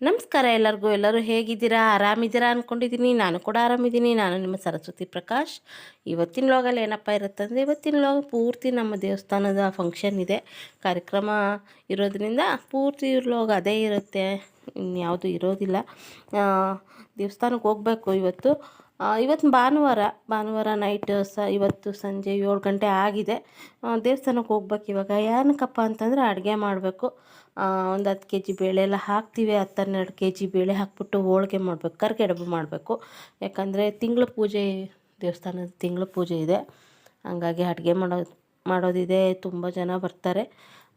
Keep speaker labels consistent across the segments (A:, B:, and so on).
A: ನಮಸ್ಕಾರ ಎಲ್ಲರಿಗೂ, ಎಲ್ಲರೂ ಹೇಗಿದ್ದೀರಾ? ಆರಾಮಿದ್ದೀರಾ ಅಂದ್ಕೊಂಡಿದ್ದೀನಿ ನಾನು ಕೂಡ ಆರಾಮಿದ್ದೀನಿ. ನಾನು ನಿಮ್ಮ ಸರಸ್ವತಿ ಪ್ರಕಾಶ್. ಇವತ್ತಿನ ಲಾಗಲ್ಲಿ ಏನಪ್ಪ ಇರುತ್ತಂದರೆ ಇವತ್ತಿನ ಲಾಗ್ ಪೂರ್ತಿ ನಮ್ಮ ದೇವಸ್ಥಾನದ ಫಂಕ್ಷನ್ ಇದೆ. ಕಾರ್ಯಕ್ರಮ ಇರೋದ್ರಿಂದ ಪೂರ್ತಿ ಲಾಗ್ ಅದೇ ಇರುತ್ತೆ. ಇನ್ಯಾವುದು ಇರೋದಿಲ್ಲ. ದೇವಸ್ಥಾನಕ್ಕೆ ಹೋಗಬೇಕು ಇವತ್ತು. ಇವತ್ತು ಭಾನುವಾರ ಭಾನುವಾರ ನೈಟ್ ಸ ಇವತ್ತು ಸಂಜೆ ಏಳು ಗಂಟೆ ಆಗಿದೆ. ದೇವಸ್ಥಾನಕ್ಕೆ ಹೋಗ್ಬೇಕು ಇವಾಗ. ಏನಕ್ಕಪ್ಪ ಅಂತಂದರೆ, ಅಡುಗೆ ಮಾಡಬೇಕು. ಒಂದು ಹತ್ತು ಕೆ ಜಿ ಬೇಳೆ ಎಲ್ಲ ಹಾಕ್ತೀವಿ ಹತ್ತು ಹನ್ನೆರಡು ಕೆ ಜಿ ಬೇಳೆ ಹಾಕ್ಬಿಟ್ಟು ಹೋಳಿಗೆ ಮಾಡಬೇಕು ಕರ್ಕೆಡಬು ಮಾಡಬೇಕು. ಯಾಕಂದರೆ ತಿಂಗಳ ಪೂಜೆ, ದೇವಸ್ಥಾನದ ತಿಂಗಳ ಪೂಜೆ ಇದೆ. ಹಂಗಾಗಿ ಅಡುಗೆ ಮಾಡೋದು ಮಾಡೋದಿದೆ, ತುಂಬ ಜನ ಬರ್ತಾರೆ.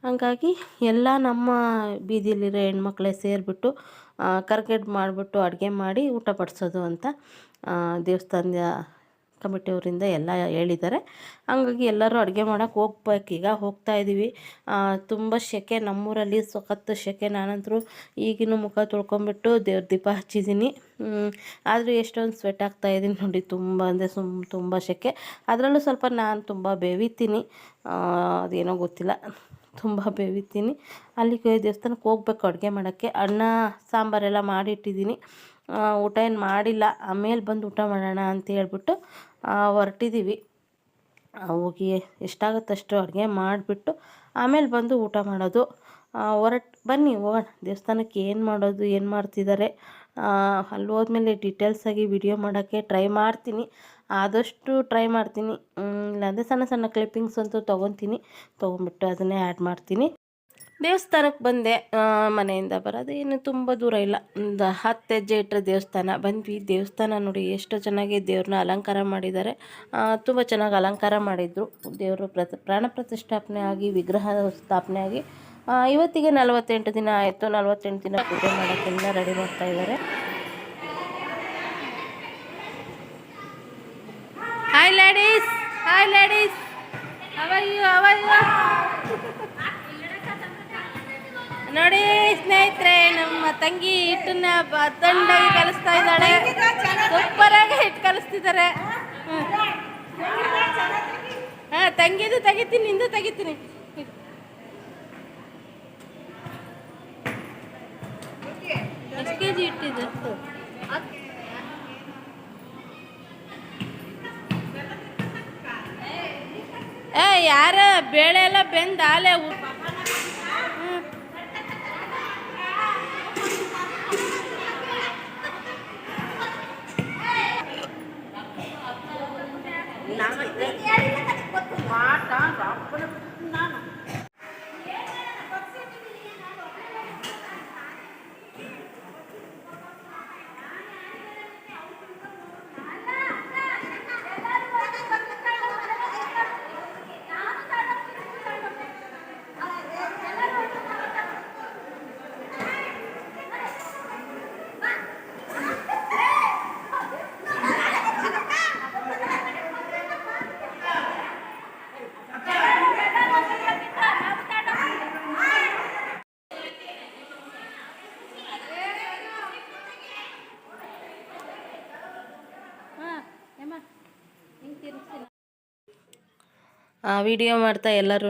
A: ಹಂಗಾಗಿ ಎಲ್ಲ ನಮ್ಮ ಬೀದಿಲಿರೋ ಹೆಣ್ಮಕ್ಳೇ ಸೇರಿಬಿಟ್ಟು ಕರ್ಗೆಡ್ ಮಾಡಿಬಿಟ್ಟು ಅಡುಗೆ ಮಾಡಿ ಊಟ ಬಡಿಸೋದು ಅಂತ ದೇವಸ್ಥಾನದ ಕಮಿಟಿಯವರಿಂದ ಎಲ್ಲ ಹೇಳಿದ್ದಾರೆ. ಹಂಗಾಗಿ ಎಲ್ಲರೂ ಅಡುಗೆ ಮಾಡೋಕ್ಕೆ ಈಗ ಹೋಗ್ತಾ ಇದ್ದೀವಿ ತುಂಬ ಸೆಕೆ ನಮ್ಮೂರಲ್ಲಿ ಸಖತ್ತು ಸೆಕೆ ನಾನಂತರೂ ಈಗಿನ ಮುಖ ತೊಳ್ಕೊಂಬಿಟ್ಟು ದೇವ್ರ ದೀಪ ಹಚ್ಚಿದ್ದೀನಿ. ಆದರೂ ಎಷ್ಟೊಂದು ಸ್ವೆಟ್ ಆಗ್ತಾ ಇದ್ದೀನಿ ನೋಡಿ. ತುಂಬ ಅಂದರೆ ಸುಮ್, ತುಂಬ ಸೆಕೆ ಅದರಲ್ಲೂ ಸ್ವಲ್ಪ ನಾನು ತುಂಬ ಬೇವಿತೀನಿ. ಅದೇನೋ ಗೊತ್ತಿಲ್ಲ. ತುಂಬ ಬೇವಿತೀನಿ. ಅಲ್ಲಿಗೆ ದೇವಸ್ಥಾನಕ್ಕೆ ಹೋಗ್ಬೇಕು ಅಡುಗೆ ಮಾಡೋಕ್ಕೆ. ಅನ್ನ, ಸಾಂಬಾರೆಲ್ಲ ಮಾಡಿಟ್ಟಿದ್ದೀನಿ. ಊಟ ಏನು ಮಾಡಿಲ್ಲ. ಆಮೇಲೆ ಬಂದು ಊಟ ಮಾಡೋಣ ಅಂತ ಹೇಳ್ಬಿಟ್ಟು ಹೊರಟಿದ್ದೀವಿ ಹೋಗಿ ಎಷ್ಟಾಗುತ್ತಷ್ಟು ಅಡುಗೆ ಮಾಡಿಬಿಟ್ಟು ಆಮೇಲೆ ಬಂದು ಊಟ ಮಾಡೋದು. ಹೊರಟು, ಬನ್ನಿ ಹೋಗೋಣ. ದೇವಸ್ಥಾನಕ್ಕೆ ಏನು ಮಾಡೋದು, ಏನು ಮಾಡ್ತಿದ್ದಾರೆ? ಅಲ್ಲಿ ಹೋದ್ಮೇಲೆ ಡೀಟೇಲ್ಸಾಗಿ ವಿಡಿಯೋ ಮಾಡೋಕ್ಕೆ ಟ್ರೈ ಮಾಡ್ತೀನಿ. ಆದಷ್ಟು ಟ್ರೈ ಮಾಡ್ತೀನಿ. ಇಲ್ಲಾಂದರೆ ಸಣ್ಣ ಸಣ್ಣ ಕ್ಲಿಪ್ಪಿಂಗ್ಸ್ ಅಂತೂ ತೊಗೊತೀನಿ. ತೊಗೊಂಬಿಟ್ಟು ಅದನ್ನೇ ಆ್ಯಡ್ ಮಾಡ್ತೀನಿ. ದೇವಸ್ಥಾನಕ್ಕೆ ಬಂದೆ ಮನೆಯಿಂದ ಬರೋದು ಏನು ತುಂಬ ದೂರ ಇಲ್ಲ. ಒಂದು ಹತ್ತು ಹೆಜ್ಜೆ ಇಟ್ಟರೆ ದೇವಸ್ಥಾನ. ಬಂದ್ವಿ, ದೇವಸ್ಥಾನ ನೋಡಿ ಎಷ್ಟು ಚೆನ್ನಾಗಿ ದೇವ್ರನ್ನ ಅಲಂಕಾರ ಮಾಡಿದ್ದಾರೆ. ತುಂಬ ಚೆನ್ನಾಗಿ ಅಲಂಕಾರ ಮಾಡಿದರು. ದೇವರು ಪ್ರತ, ಪ್ರಾಣ ಪ್ರತಿಷ್ಠಾಪನೆ ಆಗಿ, ವಿಗ್ರಹ ಸ್ಥಾಪನೆ ಆಗಿ ಇವತ್ತಿಗೆ ನಲವತ್ತೆಂಟು ದಿನ ಆಯಿತು. ನಲವತ್ತೆಂಟು ದಿನ ಪೂಜೆ ಮಾಡೋಕ್ಕೆಲ್ಲ ರೆಡಿ ಮಾಡ್ತಾ ಇದ್ದಾರೆ. ಹಾಯ್ ಲೇಡೀಸ್ ಹಾಯ್ ಲೇಡೀಸ್ ನೋಡಿ ಸ್ನೇಹಿತರೆ, ನಮ್ಮ ತಂಗಿ ಹಿಟ್ಟನ್ನ ತಂಡಾಗಿ ಕಲಿಸ್ತಾ ಇದ್ದಾಳೆ. ಸೂಪರ್ ಆಗಿ ಹಿಟ್ಟು ಕಲಿಸ್ತಿದ್ದಾರೆ. ಹಾ, ತಂಗಿದು ತೆಗಿತೀನಿ, ನಿಂದು ತೆಗಿತೀನಿ. ಎಷ್ಟು ಕೆ ಜಿ ಇಟ್ಟಿದ್ದು ಯಾರ? ಬೇಳೆ ಎಲ್ಲ ಬೆಂದ ಆಲೆ ವಿಡಿಯೋ ಮಾಡ್ತಾ ಎಲ್ಲರೂ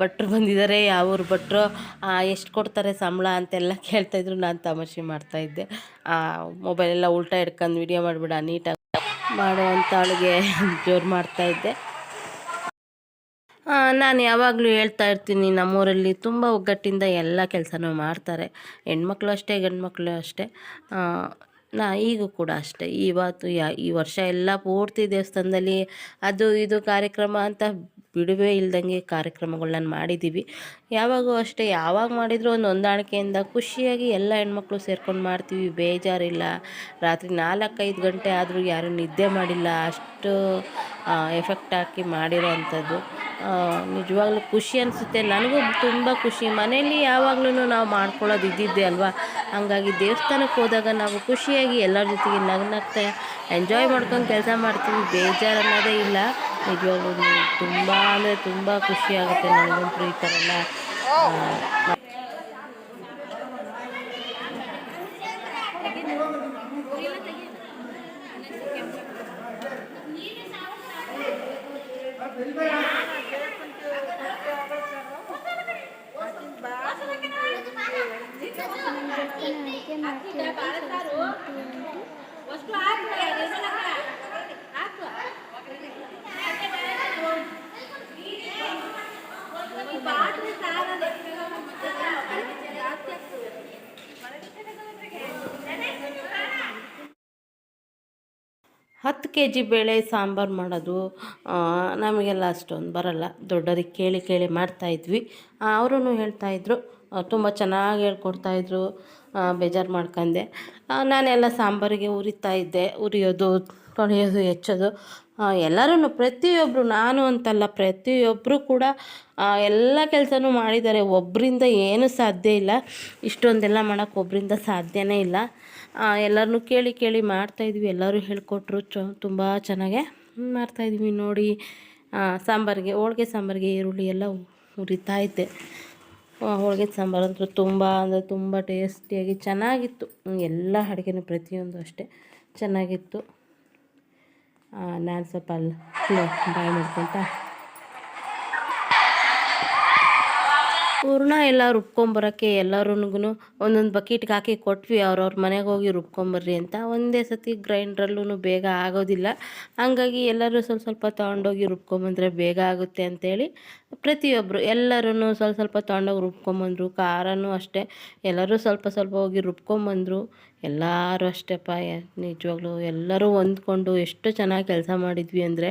A: ಭಟ್ರು ಬಂದಿದ್ದಾರೆ, ಯಾವ ಊರು ಭಟ್ರು ಎಷ್ಟು ಕೊಡ್ತಾರೆ ಸಂಬಳ ಅಂತೆಲ್ಲ ಕೇಳ್ತಾಯಿದ್ರು ನಾನು ತಮಾಷೆ ಮಾಡ್ತಾಯಿದ್ದೆ ಮೊಬೈಲೆಲ್ಲ ಉಲ್ಟಾ ಹಿಡ್ಕೊಂಡು ವಿಡಿಯೋ ಮಾಡಿಬಿಡ, ನೀಟಾಗಿ ಮಾಡುವಂಥ ಅವಳಿಗೆ ಜೋರು ಮಾಡ್ತಾಯಿದ್ದೆ ನಾನು ಯಾವಾಗಲೂ ಹೇಳ್ತಾ ಇರ್ತೀನಿ, ನಮ್ಮೂರಲ್ಲಿ ತುಂಬ ಒಗ್ಗಟ್ಟಿಂದ ಎಲ್ಲ ಕೆಲಸನೂ ಮಾಡ್ತಾರೆ. ಹೆಣ್ಮಕ್ಳು ಅಷ್ಟೇ ಗಂಡು ಮಕ್ಕಳು ಅಷ್ಟೇ ನಾ ಈಗ ಕೂಡ ಅಷ್ಟೇ. ಇವತ್ತು ಯಾ, ಈ ವರ್ಷ ಎಲ್ಲ ಪೂರ್ತಿ ದೇವಸ್ಥಾನದಲ್ಲಿ ಅದು ಇದು ಕಾರ್ಯಕ್ರಮ ಅಂತ ಬಿಡುವೇ ಇಲ್ದಂಗೆ ಕಾರ್ಯಕ್ರಮಗಳನ್ನ ಮಾಡಿದ್ದೀವಿ ಯಾವಾಗೂ ಅಷ್ಟೇ, ಯಾವಾಗ ಮಾಡಿದರೂ ಒಂದು ಹೊಂದಾಣಿಕೆಯಿಂದ ಖುಷಿಯಾಗಿ ಎಲ್ಲ ಹೆಣ್ಮಕ್ಳು ಸೇರ್ಕೊಂಡು ಮಾಡ್ತೀವಿ. ಬೇಜಾರಿಲ್ಲ. ರಾತ್ರಿ ನಾಲ್ಕೈದು ಗಂಟೆ ಆದರೂ ಯಾರೂ ನಿದ್ದೆ ಮಾಡಿಲ್ಲ. ಅಷ್ಟು ಎಫೆಕ್ಟ್ ಹಾಕಿ ಮಾಡಿರೋ ಅಂಥದ್ದು ನಿಜವಾಗ್ಲೂ ಖುಷಿ ಅನಿಸುತ್ತೆ. ನನಗೂ ತುಂಬ ಖುಷಿ. ಮನೆಯಲ್ಲಿ ಯಾವಾಗ್ಲೂ ನಾವು ಮಾಡ್ಕೊಳ್ಳೋದು ಇದ್ದಿದ್ದೆ ಅಲ್ವಾ? ಹಾಗಾಗಿ ದೇವಸ್ಥಾನಕ್ಕೆ ಹೋದಾಗ ನಾವು ಖುಷಿಯಾಗಿ ಎಲ್ಲರ ಜೊತೆಗೆ ನಗ್ನಗ್ತಾ ಎಂಜಾಯ್ ಮಾಡ್ಕೊಂಡು ಕೆಲಸ ಮಾಡ್ತೀವಿ. ಬೇಜಾರು ಅನ್ನೋದೇ ಇಲ್ಲ. ನಿಜವಾಗ್ಲೂ ತುಂಬ ಅಂದರೆ ತುಂಬ ಖುಷಿ ಆಗುತ್ತೆ ನನಗಂತೂ ಈ ಥರ ಎಲ್ಲ ಆ, ಹತ್ತು ಕೆ ಜಿ ಬೇಳೆ ಸಾಂಬಾರು ಮಾಡೋದು ನಮಗೆಲ್ಲ ಅಷ್ಟೊಂದು ಬರಲ್ಲ. ದೊಡ್ಡರಿಗೆ ಕೇಳಿ ಕೇಳಿ ಮಾಡ್ತಾಯಿದ್ವಿ ಅವರೂ ಹೇಳ್ತಾಯಿದ್ರು ತುಂಬ ಚೆನ್ನಾಗಿ ಹೇಳ್ಕೊಡ್ತಾಯಿದ್ರು ಬೇಜಾರು ಮಾಡ್ಕೊಂಡೆ ನಾನೆಲ್ಲ ಸಾಂಬಾರಿಗೆ ಉರಿತಾ ಇದ್ದೆ, ಉರಿಯೋದು, ತೊಳೆಯೋದು, ಹೆಚ್ಚೋದು. ಎಲ್ಲರೂ ಪ್ರತಿಯೊಬ್ಬರು ನಾನು ಅಂತಲ್ಲ ಪ್ರತಿಯೊಬ್ಬರು ಕೂಡ ಎಲ್ಲ ಕೆಲಸನೂ ಮಾಡಿದ್ದಾರೆ. ಒಬ್ಬರಿಂದ ಏನೂ ಸಾಧ್ಯ ಇಲ್ಲ. ಇಷ್ಟೊಂದೆಲ್ಲ ಮಾಡೋಕ್ಕೆ ಒಬ್ಬರಿಂದ ಸಾಧ್ಯನೇ ಇಲ್ಲ. ಎಲ್ಲರನ್ನೂ ಕೇಳಿ ಕೇಳಿ ಮಾಡ್ತಾಯಿದ್ವಿ ಎಲ್ಲರೂ ಹೇಳಿಕೊಟ್ರು ಚ, ತುಂಬ ಚೆನ್ನಾಗೆ ಮಾಡ್ತಾಯಿದ್ವಿ ನೋಡಿ. ಸಾಂಬಾರಿಗೆ, ಹೋಳ್ಗೆ ಸಾಂಬಾರಿಗೆ ಈರುಳ್ಳಿ ಎಲ್ಲ ಉರಿತಾಯಿದ್ದೆ ಹೋಳಿಗೆ ಸಾಂಬಾರು ಅಂತೂ ತುಂಬ, ಅಂದರೆ ತುಂಬ ಟೇಸ್ಟಿಯಾಗಿ ಚೆನ್ನಾಗಿತ್ತು. ಎಲ್ಲ ಅಡುಗೆನೂ ಪ್ರತಿಯೊಂದು ಅಷ್ಟೇ ಚೆನ್ನಾಗಿತ್ತು. ನಾನು ಸ್ವಲ್ಪ ಅಲ್ಲಿ ಬಾಯ್ ಮಾಡ್ಕೊತ ಹೂರ್ಣ ಎಲ್ಲ ರುಬ್ಕೊಂಬರೋಕ್ಕೆ ಎಲ್ಲರೂ ಒಂದೊಂದು ಬಕೆಟ್ಗೆ ಹಾಕಿ ಕೊಟ್ವಿ, ಅವ್ರವ್ರ ಮನೆಗೆ ಹೋಗಿ ರುಬ್ಕೊಂಬರ್ರಿ ಅಂತ. ಒಂದೇ ಸತಿ ಗ್ರೈಂಡ್ರಲ್ಲೂ ಬೇಗ ಆಗೋದಿಲ್ಲ. ಹಂಗಾಗಿ ಎಲ್ಲರೂ ಸ್ವಲ್ಪ ಸ್ವಲ್ಪ ತೊಗೊಂಡೋಗಿ ರುಬ್ಕೊಂಬಂದ್ರೆ ಬೇಗ ಆಗುತ್ತೆ ಅಂತೇಳಿ ಪ್ರತಿಯೊಬ್ಬರು ಎಲ್ಲರೂ ಸ್ವಲ್ಪ ಸ್ವಲ್ಪ ತೊಗೊಂಡೋಗಿ ರುಬ್ಕೊಂಬಂದರು, ಖಾರನೂ ಅಷ್ಟೇ. ಎಲ್ಲರೂ ಸ್ವಲ್ಪ ಸ್ವಲ್ಪ ಹೋಗಿ ರುಬ್ಕೊಂಬಂದರು, ಎಲ್ಲರೂ ಅಷ್ಟೇಪ್ಪ ನಿಜವಾಗ್ಲೂ ಎಲ್ಲರೂ ಹೊಂದ್ಕೊಂಡು ಎಷ್ಟು ಚೆನ್ನಾಗಿ ಕೆಲಸ ಮಾಡಿದ್ವಿ ಅಂದರೆ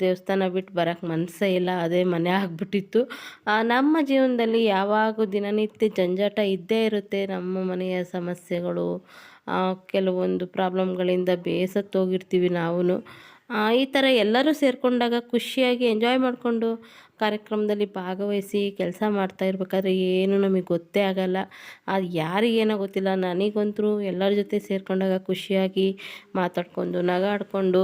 A: ದೇವಸ್ಥಾನ ಬಿಟ್ಟು ಬರೋಕ್ಕೆ ಮನಸ್ಸೇ ಇಲ್ಲ, ಅದೇ ಮನೆ ಆಗಿಬಿಟ್ಟಿತ್ತು. ನಮ್ಮ ಜೀವನದಲ್ಲಿ ಯಾವಾಗೂ ದಿನನಿತ್ಯ ಜಂಜಾಟ ಇದ್ದೇ ಇರುತ್ತೆ ನಮ್ಮ ಮನೆಯ ಸಮಸ್ಯೆಗಳು ಕೆಲವೊಂದು ಪ್ರಾಬ್ಲಮ್ಗಳಿಂದ ಬೇಸತ್ತೋಗಿರ್ತೀವಿ ನಾವು ಈ ಥರ ಎಲ್ಲರೂ ಸೇರಿಕೊಂಡಾಗ ಖುಷಿಯಾಗಿ ಎಂಜಾಯ್ ಮಾಡಿಕೊಂಡು ಕಾರ್ಯಕ್ರಮದಲ್ಲಿ ಭಾಗವಹಿಸಿ ಕೆಲಸ ಮಾಡ್ತಾ ಇರ್ಬೇಕಾದ್ರೆ ಏನು ನಮಗೆ ಗೊತ್ತೇ ಆಗಲ್ಲ. ಅದು ಯಾರಿಗೇನೋ ಗೊತ್ತಿಲ್ಲ. ನನಗಂತೂ ಎಲ್ಲರ ಜೊತೆ ಸೇರಿಕೊಂಡಾಗ ಖುಷಿಯಾಗಿ ಮಾತಾಡ್ಕೊಂಡು, ನಗಾಡಿಕೊಂಡು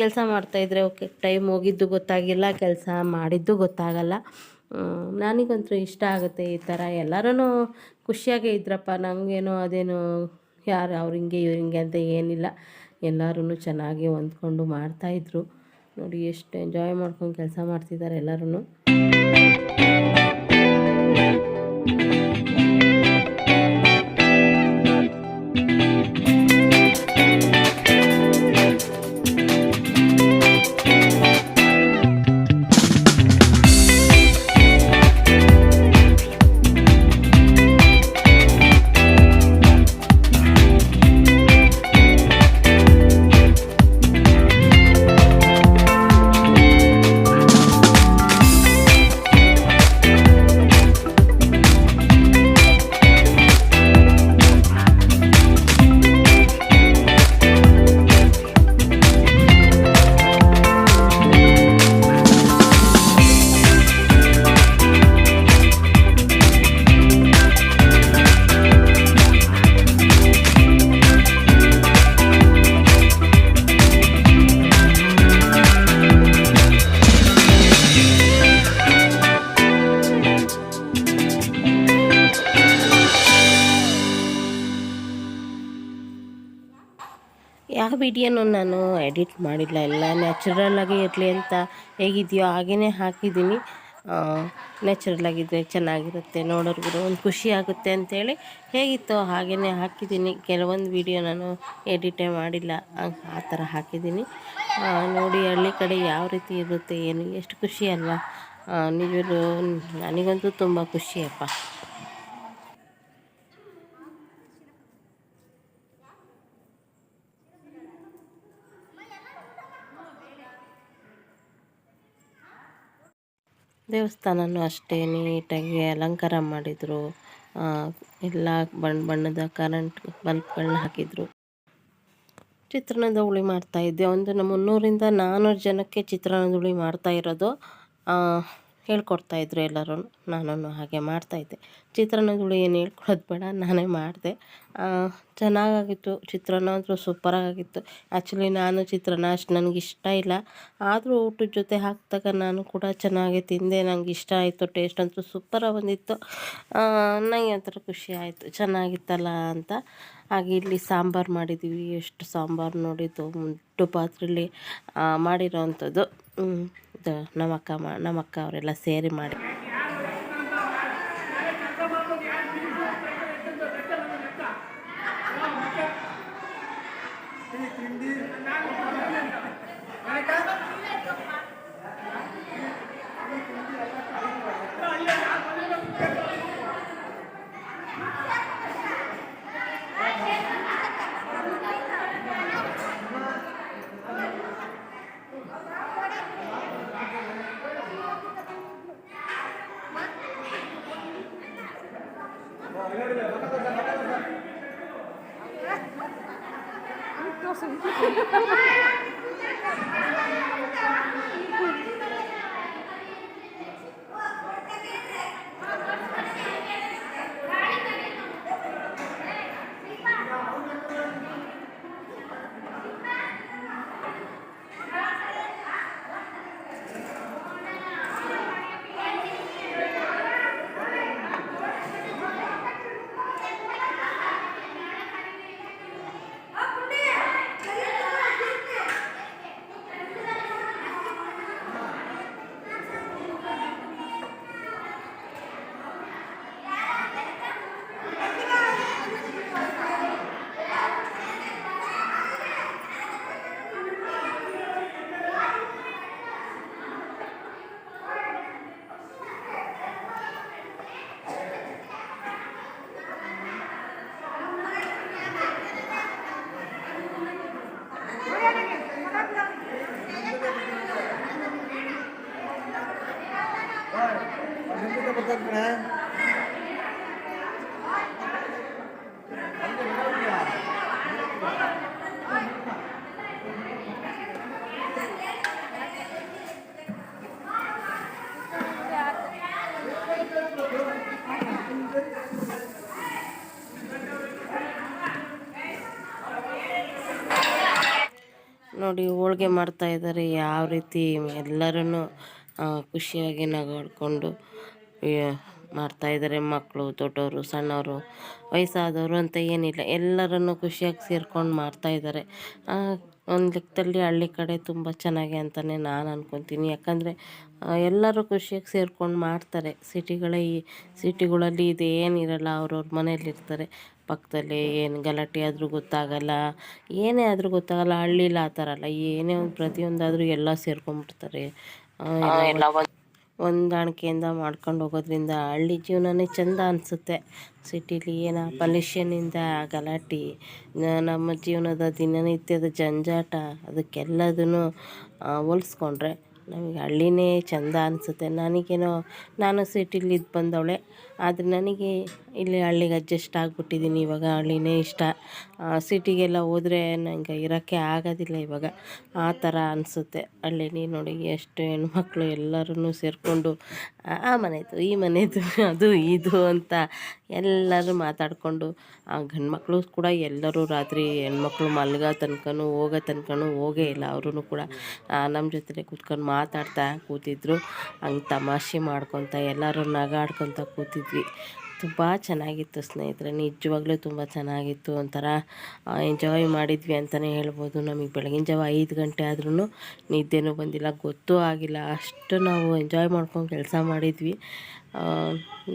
A: ಕೆಲಸ ಮಾಡ್ತಾಯಿದ್ರೆ ಓಕೆ, ಟೈಮ್ ಹೋಗಿದ್ದು ಗೊತ್ತಾಗಿಲ್ಲ, ಕೆಲಸ ಮಾಡಿದ್ದು ಗೊತ್ತಾಗಲ್ಲ. ನನಗಂತೂ ಇಷ್ಟ ಆಗುತ್ತೆ ಈ ಥರ. ಎಲ್ಲರೂ ಖುಷಿಯಾಗೇ ಇದ್ರಪ್ಪ. ನನಗೇನೋ ಅದೇನು ಯಾರು ಅವ್ರು ಹಿಂಗೆ, ಇವ್ರು ಹಿಂಗೆ ಅಂತ ಏನಿಲ್ಲ. ಎಲ್ಲರೂ ಚೆನ್ನಾಗಿ ಹೊಂದ್ಕೊಂಡು ಮಾಡ್ತಾಯಿದ್ರು ನೋಡಿ ಎಷ್ಟು ಎಂಜಾಯ್ ಮಾಡ್ಕೊಂಡು ಕೆಲಸ ಮಾಡ್ತಿದ್ದಾರೆ ಎಲ್ಲರೂ ಯಾವ ವಿಡಿಯೋನು ನಾನು ಎಡಿಟ್ ಮಾಡಿಲ್ಲ. ಎಲ್ಲ ನ್ಯಾಚುರಲ್ ಆಗಿ ಇರಲಿ ಅಂತ ಹೇಗಿದೆಯೋ ಹಾಗೇ ಹಾಕಿದ್ದೀನಿ. ನ್ಯಾಚುರಲ್ ಆಗಿದ್ದರೆ ಚೆನ್ನಾಗಿರುತ್ತೆ. ನೋಡೋರ್ಗು ಒಂದು ಖುಷಿ ಆಗುತ್ತೆ ಅಂತೇಳಿ ಹೇಗಿತ್ತೋ ಹಾಗೇ ಹಾಕಿದ್ದೀನಿ. ಕೆಲವೊಂದು ವಿಡಿಯೋ ನಾನು ಎಡಿಟೇ ಮಾಡಿಲ್ಲ. ಆ ಥರ ಹಾಕಿದ್ದೀನಿ. ನೋಡಿ ಹಳ್ಳಿ ಕಡೆ ಯಾವ ರೀತಿ ಇರುತ್ತೆ, ಏನು, ಎಷ್ಟು ಖುಷಿ ಅಲ್ವಾ? ನಿಜರು ನನಗಂತೂ ತುಂಬ ಖುಷಿಯಪ್ಪ ದೇವಸ್ಥಾನನೂ ಅಷ್ಟೇ ನೀಟಾಗಿ ಅಲಂಕಾರ ಮಾಡಿದರು. ಎಲ್ಲ ಬಣ್ಣ ಬಣ್ಣದ ಕರೆಂಟ್ ಬಲ್ಪ್ಗಳನ್ನ ಹಾಕಿದರು. ಚಿತ್ರಾನ್ನದ ಹುಳಿ ಮಾಡ್ತಾಯಿದ್ದೆ ಒಂದು ಮುನ್ನೂರಿಂದ ನಾನ್ನೂರು ಜನಕ್ಕೆ ಚಿತ್ರಾನ್ನದ ಹುಳಿ ಮಾಡ್ತಾ ಇರೋದು. ಹೇಳ್ಕೊಡ್ತಾಯಿದ್ರು ಎಲ್ಲರೂ. ನಾನು ಹಾಗೆ ಮಾಡ್ತಾಯಿದ್ದೆ ಚಿತ್ರಾನ್ನಗಳು ಏನು ಹೇಳ್ಕೊಡೋದು ಬೇಡ ನಾನೇ ಮಾಡಿದೆ. ಚೆನ್ನಾಗಾಗಿತ್ತು. ಚಿತ್ರಾನ್ನ ಅಂತೂ ಸೂಪರಾಗಿತ್ತು. ಆ್ಯಕ್ಚುಲಿ ನಾನು ಚಿತ್ರಾನ್ನ ಅಷ್ಟು ನನಗೆ ಇಷ್ಟ ಇಲ್ಲ. ಆದರೂ ಊಟದ ಜೊತೆ ಹಾಕಿದಾಗ ನಾನು ಕೂಡ ಚೆನ್ನಾಗಿ ತಿಂದೆ. ನನಗೆ ಇಷ್ಟ ಆಯಿತು, ಟೇಸ್ಟ್ ಅಂತೂ ಸೂಪರಾಗಿ ಬಂದಿತ್ತು. ನನಗೆ ಒಂಥರ ಖುಷಿ ಆಯಿತು. ಚೆನ್ನಾಗಿತ್ತಲ್ಲ ಅಂತ. ಹಾಗೆ ಇಲ್ಲಿ ಸಾಂಬಾರು ಮಾಡಿದ್ದೀವಿ ಎಷ್ಟು ಸಾಂಬಾರು ನೋಡಿದ್ದು. ಮುಟ್ಟು ಪಾತ್ರೆಯಲ್ಲಿ ಮಾಡಿರೋ ನಮ್ಮ ಅಕ್ಕ ಮಾ ನಮ್ಮ ಅಕ್ಕ ಅವರೆಲ್ಲ ಸೇರಿ ಮಾಡಿ Thank you. Thank you. ನೋಡಿ ಹೋಳ್ಗೆ ಮಾಡ್ತಾ ಇದ್ದಾರೆ. ಯಾವ ರೀತಿ ಎಲ್ಲರೂ ಖುಷಿಯಾಗಿ ನಗಾಡ್ಕೊಂಡು ಮಾಡ್ತಾ ಇದ್ದಾರೆ ಮಕ್ಕಳು, ದೊಡ್ಡವರು, ಸಣ್ಣವರು, ವಯಸ್ಸಾದವರು ಅಂತ ಏನಿಲ್ಲ. ಎಲ್ಲರನ್ನು ಖುಷಿಯಾಗಿ ಸೇರ್ಕೊಂಡು ಮಾಡ್ತಾ ಇದ್ದಾರೆ. ಒಂದು ಲೆಕ್ಕದಲ್ಲಿ ಹಳ್ಳಿ ಕಡೆ ತುಂಬ ಚೆನ್ನಾಗಿ ಅಂತಲೇ ನಾನು ಅಂದ್ಕೊತೀನಿ ಯಾಕಂದರೆ ಎಲ್ಲರೂ ಖುಷಿಯಾಗಿ ಸೇರ್ಕೊಂಡು ಮಾಡ್ತಾರೆ. ಸಿಟಿಗಳೇ ಈ, ಸಿಟಿಗಳಲ್ಲಿ ಇದೇನಿರಲ್ಲ, ಅವ್ರವ್ರ ಮನೇಲಿರ್ತಾರೆ ಪಕ್ಕದಲ್ಲಿ ಏನು ಗಲಾಟೆ ಆದರೂ ಗೊತ್ತಾಗಲ್ಲ ಏನೇ ಆದರೂ ಗೊತ್ತಾಗಲ್ಲ ಹಳ್ಳಿಲಿ ಆ ಥರ ಅಲ್ಲ ಏನೇ ಒಂದು ಪ್ರತಿಯೊಂದಾದರೂ ಎಲ್ಲ ಸೇರ್ಕೊಂಡ್ಬಿಡ್ತಾರೆ ಎಲ್ಲ ಹೊಂದಾಣಿಕೆಯಿಂದ ಮಾಡ್ಕೊಂಡು ಹೋಗೋದ್ರಿಂದ ಹಳ್ಳಿ ಜೀವನನೇ ಚೆಂದ ಅನಿಸುತ್ತೆ. ಸಿಟಿಲಿ ಏನೋ ಪಲ್ಯೂಷನಿಂದ ಗಲಾಟೆ ನಮ್ಮ ಜೀವನದ ದಿನನಿತ್ಯದ ಜಂಜಾಟ ಅದಕ್ಕೆಲ್ಲದನ್ನು ಹೋಲಿಸ್ಕೊಂಡ್ರೆ ನಮಗೆ ಹಳ್ಳಿನೇ ಚೆಂದ ಅನಿಸುತ್ತೆ. ನನಗೇನೋ, ನಾನು ಸಿಟಿಲಿ ಇದ್ದು ಬಂದವಳೆ. ಆದರೆ ನನಗೆ ಇಲ್ಲಿ ಹಳ್ಳಿಗೆ ಅಡ್ಜಸ್ಟ್ ಆಗಿಬಿಟ್ಟಿದ್ದೀನಿ ಇವಾಗ. ಹಳ್ಳಿನೇ ಇಷ್ಟ. ಸಿಟಿಗೆಲ್ಲ ಹೋದರೆ ನನಗೆ ಇರೋಕ್ಕೆ ಆಗೋದಿಲ್ಲ ಇವಾಗ. ಆ ಥರ ಅನಿಸುತ್ತೆ. ಹಳ್ಳಿಲಿ ನೋಡಿ ಎಷ್ಟು ಹೆಣ್ಮಕ್ಳು ಎಲ್ಲರೂ ಸೇರಿಕೊಂಡು ಆ ಮನೆದು, ಈ ಮನೆದು, ಅದು ಇದು ಅಂತ ಎಲ್ಲರೂ ಮಾತಾಡಿಕೊಂಡು ಗಂಡು ಮಕ್ಕಳು ಕೂಡ ಎಲ್ಲರೂ ರಾತ್ರಿ ಹೆಣ್ಮಕ್ಳು ಮಲ್ಗೋ ತನಕನೂ, ಹೋಗೋ ತನಕನೂ ಹೋಗೇ ಇಲ್ಲ. ಅವರು ಕೂಡ ನಮ್ಮ ಜೊತೆ ಕೂತ್ಕೊಂಡು ಮಾತಾಡ್ತಾ ಕೂತಿದ್ರು. ಹಂಗೆ ತಮಾಷೆ ಮಾಡ್ಕೊತ, ಎಲ್ಲರೂ ನಗಾಡ್ಕೊತ ಕೂತಿದ್ವಿ. ತುಂಬ ಚೆನ್ನಾಗಿತ್ತು ಸ್ನೇಹಿತರೆ, ನಿಜವಾಗ್ಲೂ ತುಂಬ ಚೆನ್ನಾಗಿತ್ತು ಒಂಥರ ಎಂಜಾಯ್ ಮಾಡಿದ್ವಿ ಅಂತಲೇ ಹೇಳ್ಬೋದು. ನಮಗೆ ಬೆಳಗಿನ ಜಾವ ಐದು ಗಂಟೆ ಆದ್ರೂ ನಿದ್ದೆನೂ ಬಂದಿಲ್ಲ, ಗೊತ್ತೂ ಆಗಿಲ್ಲ. ಅಷ್ಟು ನಾವು ಎಂಜಾಯ್ ಮಾಡ್ಕೊಂಡು ಕೆಲಸ ಮಾಡಿದ್ವಿ.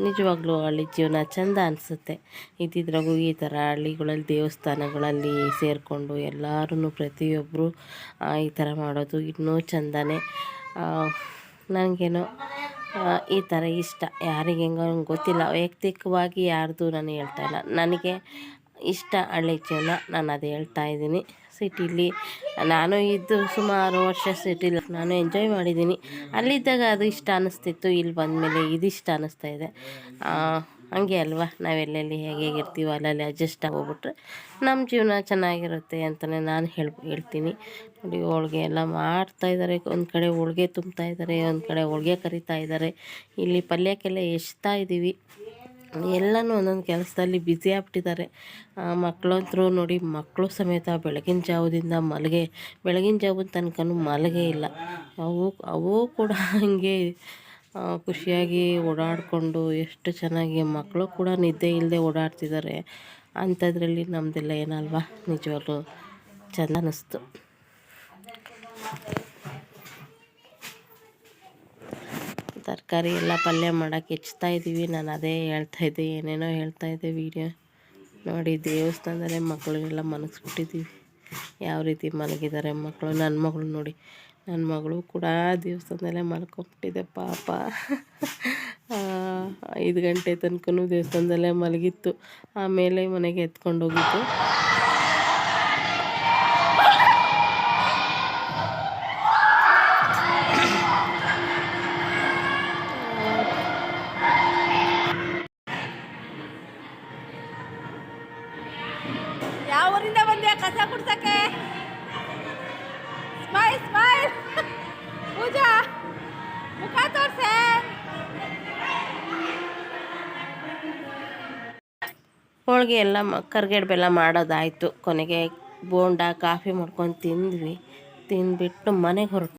A: ನಿಜವಾಗ್ಲೂ ಹಳ್ಳಿ ಜೀವನ ಚೆಂದ ಅನಿಸುತ್ತೆ. ಇದ್ದಿದ್ರಾಗೂ ಈ ಥರ ಹಳ್ಳಿಗಳಲ್ಲಿ ದೇವಸ್ಥಾನಗಳಲ್ಲಿ ಸೇರಿಕೊಂಡು ಎಲ್ಲರೂ ಪ್ರತಿಯೊಬ್ಬರು ಈ ಥರ ಮಾಡೋದು ಇನ್ನೂ ಚೆಂದನೇ. ನನಗೇನೋ ಈ ಥರ ಇಷ್ಟ. ಯಾರಿಗೆ ಹೆಂಗೋ ಗೊತ್ತಿಲ್ಲ. ವೈಯಕ್ತಿಕವಾಗಿ ಯಾರ್ದು ನಾನು ಹೇಳ್ತಾ ಇಲ್ಲ. ನನಗೆ ಇಷ್ಟ ಹಳ್ಳಿ ಜೀವನ ನಾನು ಅದು ಹೇಳ್ತಾ ಇದ್ದೀನಿ. ಸಿಟಿಲಿ ನಾನು ಇದ್ದು ಸುಮಾರು ವರ್ಷ ಸಿಟಿಲಿ ನಾನು ಎಂಜಾಯ್ ಮಾಡಿದ್ದೀನಿ. ಅಲ್ಲಿದ್ದಾಗ ಅದು ಇಷ್ಟ ಅನ್ನಿಸ್ತಿತ್ತು ಇಲ್ಲಿ ಬಂದಮೇಲೆ ಇದು ಇಷ್ಟ ಅನ್ನಿಸ್ತಾ ಇದೆ. ಹಂಗೆ ಅಲ್ವಾ? ನಾವೆಲ್ಲೆಲ್ಲಿ ಹೇಗೆ ಹೇಗಿರ್ತೀವೋ ಅಲ್ಲಲ್ಲಿ ಅಡ್ಜಸ್ಟ್ ಆಗೋಗ್ಬಿಟ್ರೆ ನಮ್ಮ ಜೀವನ ಚೆನ್ನಾಗಿರುತ್ತೆ ಅಂತಲೇ ನಾನು ಹೇಳ್, ಹೇಳ್ತೀನಿ. ನೋಡಿ, ಹೋಳಿಗೆ ಎಲ್ಲ ಮಾಡ್ತಾ ಇದ್ದಾರೆ ಒಂದು ಕಡೆ ಹೋಳಿಗೆ ತುಂಬ್ತಾ ಇದ್ದಾರೆ ಒಂದು ಕಡೆ ಹೋಳಿಗೆ ಕರಿತಾ ಇದ್ದಾರೆ ಇಲ್ಲಿ ಪಲ್ಯಕ್ಕೆಲ್ಲ ಎಷ್ಟಾ ಇದ್ದೀವಿ ಎಲ್ಲನೂ ಒಂದೊಂದು ಕೆಲಸದಲ್ಲಿ ಬ್ಯುಸಿ ಆಗ್ಬಿಟ್ಟಿದ್ದಾರೆ ಮಕ್ಕಳಂತರೂ ನೋಡಿ ಮಕ್ಕಳು ಸಮೇತ ಬೆಳಗಿನ ಜಾವದಿಂದ ಮಲಗೆ, ಬೆಳಗಿನ ಜಾವದ ತನಕನೂ ಮಲಗೇ ಇಲ್ಲ. ಅವು ಅವು ಕೂಡ ಹಂಗೆ ಖುಷಿಯಾಗಿ ಓಡಾಡಿಕೊಂಡು ಎಷ್ಟು ಚೆನ್ನಾಗಿ ಮಕ್ಕಳು ಕೂಡ ನಿದ್ದೆ ಇಲ್ಲದೆ ಓಡಾಡ್ತಿದ್ದಾರೆ. ಅಂಥದ್ರಲ್ಲಿ ನಮ್ಮದೆಲ್ಲ ಏನಲ್ವಾ? ನಿಜವಾಗ್ಲೂ ಚೆಂದ ಅನ್ನಿಸ್ತು. ತರಕಾರಿ ಎಲ್ಲ ಪಲ್ಯ ಮಾಡೋಕ್ಕೆ ಹೆಚ್ಚ್ತಾ ಇದ್ದೀವಿ. ನಾನು ಅದೇ ಹೇಳ್ತಾ ಇದ್ದೆ. ಏನೇನೋ ಹೇಳ್ತಾ ಇದ್ದೆ ವೀಡಿಯೋ. ನೋಡಿ, ದೇವಸ್ಥಾನದಲ್ಲೇ ಮಕ್ಕಳಿಗೆಲ್ಲ ಮನಗಿಸ್ಬಿಟ್ಟಿದ್ದೀವಿ ಯಾವ ರೀತಿ ಮಲಗಿದ್ದಾರೆ ಮಕ್ಕಳು? ನನ್ನ ಮಗಳು ನೋಡಿ. ನನ್ನ ಮಗಳು ಕೂಡ ದೇವಸ್ಥಾನದಲ್ಲೇ ಮಲ್ಕೊಂಬಿಟ್ಟಿದೆ ಪಾಪ. ಐದು ಗಂಟೆ ತನಕನೂ ದೇವಸ್ಥಾನದಲ್ಲೇ ಮಲಗಿತ್ತು. ಆಮೇಲೆ ಮನೆಗೆ ಎತ್ಕೊಂಡು ಹೋಗಿದ್ದು ಹೋಳಿಗೆ ಎಲ್ಲ ಕರ್ಗಡೆ ಬೆಲ್ಲ ಮಾಡೋದಾಯಿತು. ಕೊನೆಗೆ ಬೋಂಡ ಕಾಫಿ ಮಾಡ್ಕೊಂಡು ತಿಂದ್ವಿ. ತಿಂದುಬಿಟ್ಟು ಮನೆಗೆ ಹೊರಟು